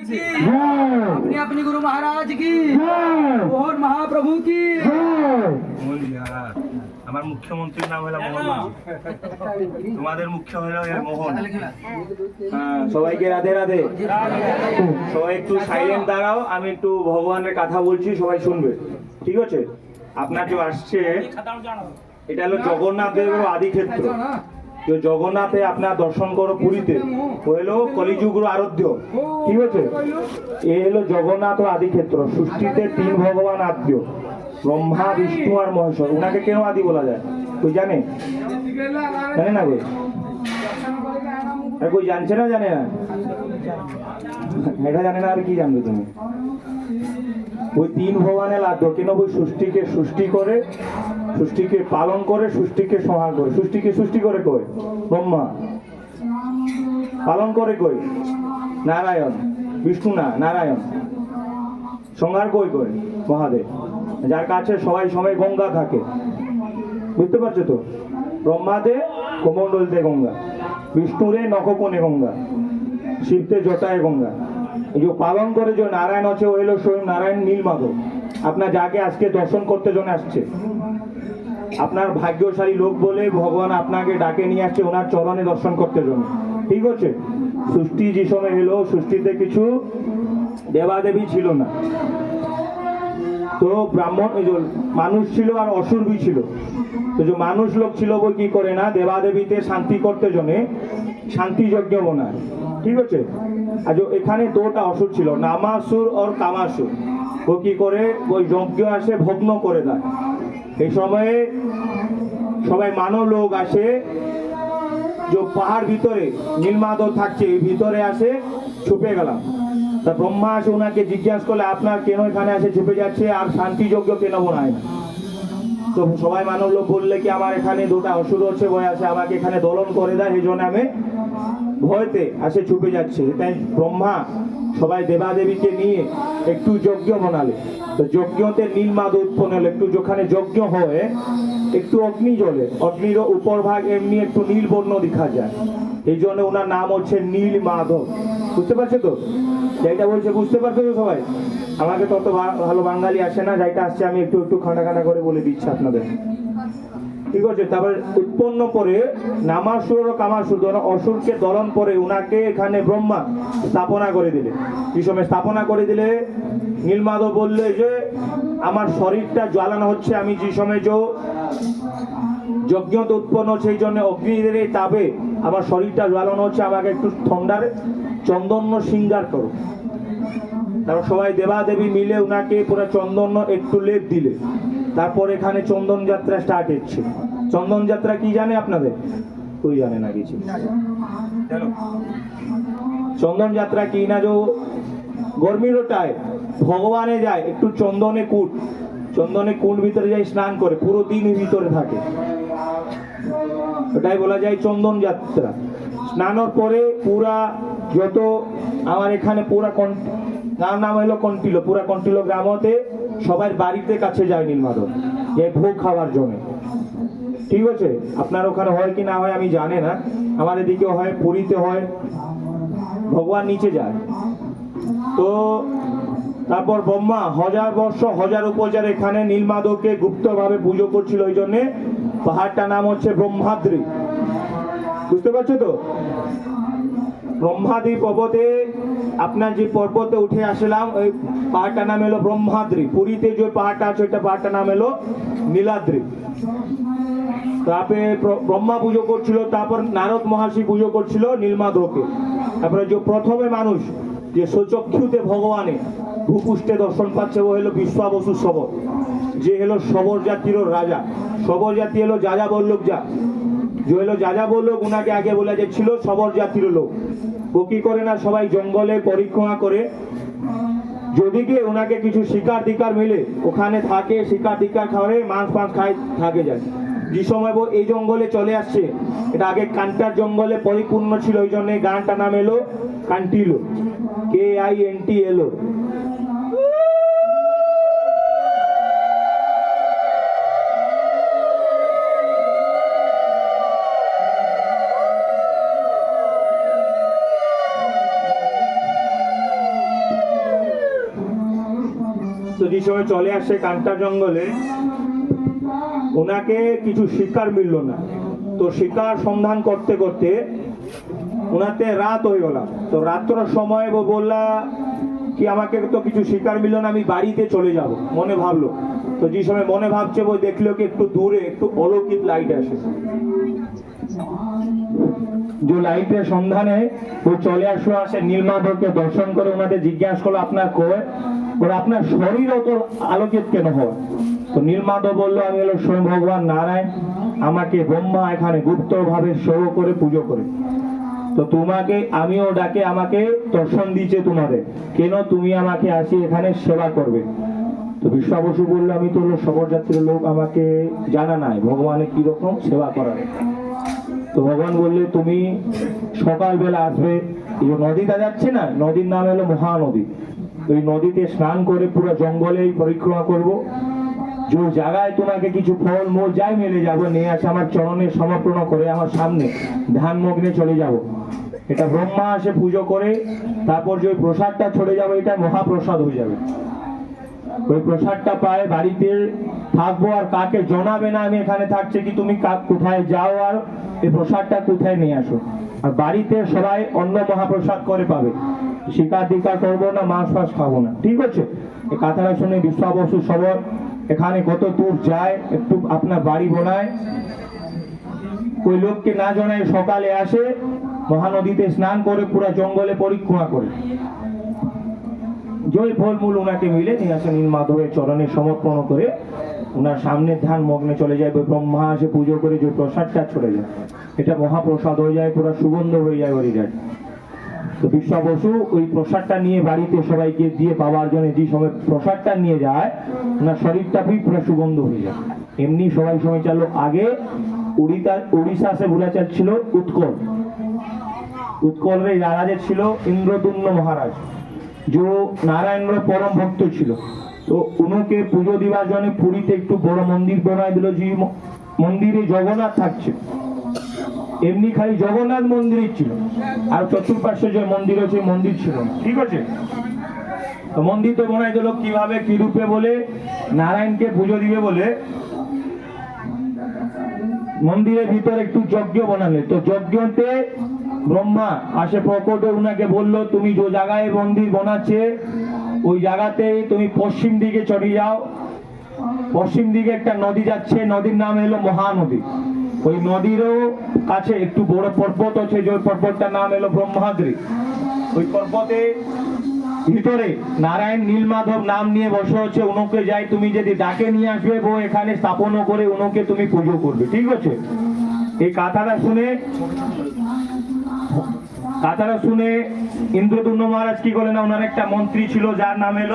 की জয় अपने अपने गुरु महाराज की জয় और महाप्रभु की জয় মোহন মহারাজ আমার মুখ্যমন্ত্রীর নাম হলো মোহন মাঝি। তোমাদের মুখ্য হলো এর মোহন হ্যাঁ, সবাইকে রাধে রাধে সবাই একটু সাইলেন্ট দাঁড়াও আমি একটু ভগবানের কথা বলছি সবাই শুনবে ঠিক আছে আপনার যে আসছে এটা হলো জগন্নাথ দেবের আদি ক্ষেত্র যে জগন্নাথে আপনার দর্শন করো পুরীতে, ও হলো কলিযুগর আরাধ্য। ঠিক আছে এ হলো জগন্নাথ ও আদি ক্ষেত্র সৃষ্টিতে তিন ভগবান আদ্য, ব্রহ্মা, বিষ্ণু আর মহেশ্বর। ওনাকে কেন আদি বলা যায়? তুই জানে? জানে না কই? কই জানছে না জানে না? এটা জানে না আর কি জানবে তুমি? ওই তিন ভগবানের আদ্য, কেন ওই সৃষ্টিকে সৃষ্টি করে সৃষ্টিকে পালন করে, সৃষ্টিকে সংহার করে। সৃষ্টিকে সৃষ্টি করে কই? ব্রহ্মা। পালন করে কই? নারায়ণ। বিষ্ণু না, নারায়ণ। সংহার কই কই? মহাদেব। যার কাছে সবাই সময় গঙ্গা থাকে। বুঝতে পারছ তো? ব্রহ্মাদে কোমণ্ডলতে গঙ্গা। বিষ্ণুরে নখকোণে গঙ্গা। শিবতে জটায় গঙ্গা। এই যে পালন করে যে নারায়ণ আছে, ও হলো স্বয়ং নারায়ণ নীলমাধব। আপনার যাকে আজকে দর্শন করতে জন আসছে। আপনার ভাগ্যশালী লোক বলে ভগবান আপনাকে ডাকে নিয়ে আসছে ওনার চরণে দর্শন করতে জন্য। ঠিক আছে? সৃষ্টি যে সময় এলো, সৃষ্টিতে কিছু দেবাদেবী ছিল না। তো ব্রাহ্মণ মানুষ ছিল আর অসুর বি ছিল। তো যে মানুষ লোক ছিল বই কি করে না? দেবাদেবীতে শান্তি করতে জন্য শান্তি যজ্ঞ মনায় ঠিক আছে? আর এখানে দুটা অসুর ছিল, নামাসুর আর কামাসুর ও কি করে? ওই যজ্ঞ আসে, ভগ্ন করে দেয়। এই সময়ে সবাই মানব লোক আসে, যে পাহাড় ভিতরে নীলমাধব থাকছে ভিতরে আসে, ছুপে গেলাম। তা ব্রহ্মা আসে, ওনাকে জিজ্ঞাসা করলে, আপনার কেন এখানে আসে, ছুপে যাচ্ছে? আর শান্তিযোগ্য কেন বোনায় না? তো সবাই মানব লোক বললে কি, আমার এখানে দুটা অসুর আছে, ভয় আছে, আমাকে এখানে দলন করে দেয়, এই জন্য আমি ভয়তে আসে, ছুপে যাচ্ছে। তাই ব্রহ্মা সবাই দেবাদেবীকে নিয়ে একটু যজ্ঞ বানালে তো যজ্ঞতে নীলমাদ উৎপন্ন হলো, একটু যেখানে যজ্ঞ হয়, একটু অগ্নি জ্বলে। অগ্নির উপর ভাগ এমনি একটু নীল বর্ণ দেখা যায়। এই জন্য ওনার নাম হচ্ছে নীল মাধব বুঝতে পারছ তো? যাইটা বলছে, বুঝতে পারছ তো সবাই? আমাকে তত ভালো বাঙালি আসে না, যাইটা আসছে আমি একটু একটু খানা খানা করে বলে দিচ্ছি আপনাদের। ঠিক আছে, তারপরে উৎপন্ন করে নামাসুর ও কামাসুর অসুরকে দলন করে উনাকে এখানে ব্রহ্মা স্থাপনা করে দিলে। কি সময় স্থাপনা করে দিলে? নীলমাধব বললে যে, আমার শরীরটা জ্বালানো হচ্ছে, আমি যে সময় যে যজ্ঞ উৎপন্ন সেই জন্য অগ্নিদের এই তাপে আমার শরীরটা জ্বালানো হচ্ছে, আমাকে একটু ঠান্ডার চন্দন্য সিঙ্গার করো। তারপর সবাই দেবাদেবী মিলে উনাকে পুরো চন্দন একটু লেপ দিলে। তারপর এখানে চন্দন যাত্রা স্টার্ট হচ্ছে। চন্দন যাত্রা কি জানে আপনাদের? তুই জানে না কিছু। চন্দন যাত্রা কি না যে গরমির ওটায় ভগবানে যায় একটু চন্দনে কুট। চন্দনে কুট ভিতরে যায় স্নান করে পুরো দিন ভিতরে থাকে। ওটাই বলা যায় চন্দন যাত্রা। স্নানোর পরে পুরা যত আমার এখানে পুরা কন তার নাম হলো কন্টিলো পুরা কন্টিলো গ্রামতে সবার বাড়িতে কাছে যায় নীলমাধব যে ভোগ খাওয়ার জন্য। ঠিক আছে? আপনার ওখানে হয় কি না হয় আমি জানি না। আমার এদিকে হয়, পুরীতে হয়, ভগবান নিচে যায়। তো তারপর ব্রহ্মা হাজার বর্ষ, হাজার উপচার এখানে নীলমাধবকে গুপ্তভাবে পুজো করছিল ওই জন্যে। পাহাড়টার নাম হচ্ছে ব্রহ্মাদ্রি। বুঝতে পারছ তো? ব্রহ্মাদ্রি পর্বতে আপনার যে পর্বতে উঠে আসলাম, ওই পাহাড়টার নাম এলো ব্রহ্মাদ্রি। পুরীতে যে পাহাড়টা আছে, ওইটা পাহাড়টার নাম এলো নীলাদ্রি। তারপরে ব্রহ্মা পুজো করছিল, তারপর নারদ মহর্ষি পুজো করছিল নীলমাধবকে তারপরে যে প্রথমে মানুষ যে সচক্ষুতে ভগবানে ভূপুষ্ঠে দর্শন পাচ্ছে, ও হলো বিশ্বাবসু শবর যে হলো শবর জাতির রাজা। শবর জাতি হলো যাজা বল্লভ যা যে হলো যাজা বল্লভ, উনাকে আগে বলে যে ছিল শবর জাতির লোক। ও কি করে না, সবাই জঙ্গলে পরিক্রমা করে যদি কি ওনাকে কিছু শিকার দিকার মিলে ওখানে থাকে, শিকার দিকার খাওয়ারে মাংস ফাঁস খায়, থাকে যায়। যে সময় এই জঙ্গলে চলে আসছে, এটা আগে কান্টার জঙ্গলে পরিপূর্ণ ছিল, ওই জন্য গানটা নাম এলো, কান্টিলো কে আই এন টি এলো যে সময় চলে আসে কান্টার জঙ্গলে, ওনাকে কিছু শিকার মিলল না। তো শিকার সন্ধান করতে করতে ওনাতে রাত হয়ে গেলাম তো রাত্র সময় বললা, কি আমাকে তো কিছু শিকার মিলল না, আমি বাড়িতে চলে যাব। মনে ভাবলো। তো যে সময় মনে ভাবছে, ও দেখল কি একটু দূরে একটু অলৌকিক লাইট আসে। যে লাইটের সন্ধানে ও চলে আসলো, আসে নীলমাধবকে দর্শন করে ওনাদের জিজ্ঞাসা করল, আপনার কয় ওরা আপনার শরীর অত আলোকিত কেন হয়? তো নীলমাধব বলল, আমি হলো স্বয়ং ভগবান নারায়ণ, আমাকে ব্রহ্মা এখানে গুপ্ত ভাবে সেব করে পুজো করে। তো তোমাকে, আমিও ডাকে, আমাকে দর্শন দিয়েছে তোমাদের। কেন তুমি আমাকে আসি এখানে সেবা করবে? তো বিশ্বা বসু বলল, আমি তো হলো সবর জাতির লোক, আমাকে জানা নাই ভগবানের কীরকম সেবা করার? তো ভগবান বললে, তুমি সকালবেলা আসবে, এই যে নদীটা যাচ্ছে না, নদীর নাম হলো মহানদী। ওই নদীতে স্নান করে পুরো জঙ্গলে পরিক্রমা করব। যে জায়গায় তোমাকে কিছু ফল, মূল যাই মেলে যাব, নিয়ে আসে আমার চরণে সমর্পণ করে আমার সামনে ধ্যান মগ্নে চলে যাব। এটা ব্রহ্মা আসে পুজো করে, তারপর যে ওই প্রসাদটা ছড়ে যাবে, এটা মহাপ্রসাদ হয়ে যাবে। ওই প্রসাদটা পায় বাড়িতে, থাকব আর কাকে জনাবে না আমি এখানে থাকছে কি তুমি কোথায় যাও আর এই প্রসাদটা কোথায় নিয়ে আসো। আর বাড়িতে সবাই অন্য মহাপ্রসাদ করে পাবে। শিকার দিকার করব না, মাছ ফাঁস খাব না। ঠিক আছে? এই কথাটা শুনে বিশ্বাবসু সবর এখানে কত দূর যায়, একটু আপনার বাড়ি বোনায়। ওই লোককে না জানায় সকালে আসে, মহানদীতে স্নান করে পুরো জঙ্গলে পরিক্রমা করে। জয় ফলমূল ওনাকে মিলে নিয়ে আসেন নীলমাধবের চরণে সমর্পণ করে। ওনার সামনে ধ্যান মগ্নে চলে যায়, ওই ব্রহ্মা আসে পুজো করে, যে প্রসাদটা ছড়ে যায়। এটা মহাপ্রসাদ হয়ে যায়, পুরো সুগন্ধ হয়ে যায় যায় তো বসু ওই প্রসাদটা নিয়ে বাড়িতে সবাইকে দিয়ে পাওয়ার জন্য যে সময় প্রসাদটা নিয়ে যায় ওনার শরীরটা সুগন্ধ হয়ে যায়। এমনি সবাই সময় আগে উড়িতা উড়িষ্যা সে ভুলাচার ছিল উৎকল। উৎকলের ছিল মহারাজ। যে নারায়ণের পরম ভক্ত ছিল। তো উনোকে পুজো দিবার জন্য পুরীতে একটু বড় মন্দির বানায় দিল। যে মন্দিরে জগন্নাথ থাকছে। এমনি খালি জগন্নাথ মন্দিরই ছিল। আর চতুর্পার্শ্বে যে মন্দির আছে মন্দির ছিল না। ঠিক আছে। তো মন্দির তো বানাই দিল কীভাবে কি রূপে বলে নারায়ণকে পুজো দিবে বলে মন্দিরের ভিতরে একটু যজ্ঞ বানালে। তো যজ্ঞতে ব্রহ্মা আসে প্রকটে উনাকে বলল তুমি যে জায়গায় মন্দির বানাচ্ছে ওই জায়গাতে তুমি পশ্চিম দিকে চলে যাও। পশ্চিম দিকে একটা নদী যাচ্ছে নদীর নাম হলো মহানদী। ওই নদীরও কাছে একটু বড় পর্বত আছে, যে পর্বতটার নাম এলো ব্রহ্মাদ্রি। ওই পর্বতে ভিতরে নারায়ণ নীলমাধব নাম নিয়ে বসে হচ্ছে উনোকে যাই তুমি যদি ডাকে নিয়ে আসবে বউ, এখানে স্থাপন করে উনোকে তুমি পুজো করবে, ঠিক আছে? এই কথাটা শুনে কথাটা শুনে ইন্দ্রদুম্ন মহারাজ কি না, ওনার একটা মন্ত্রী ছিল, যার নাম হলো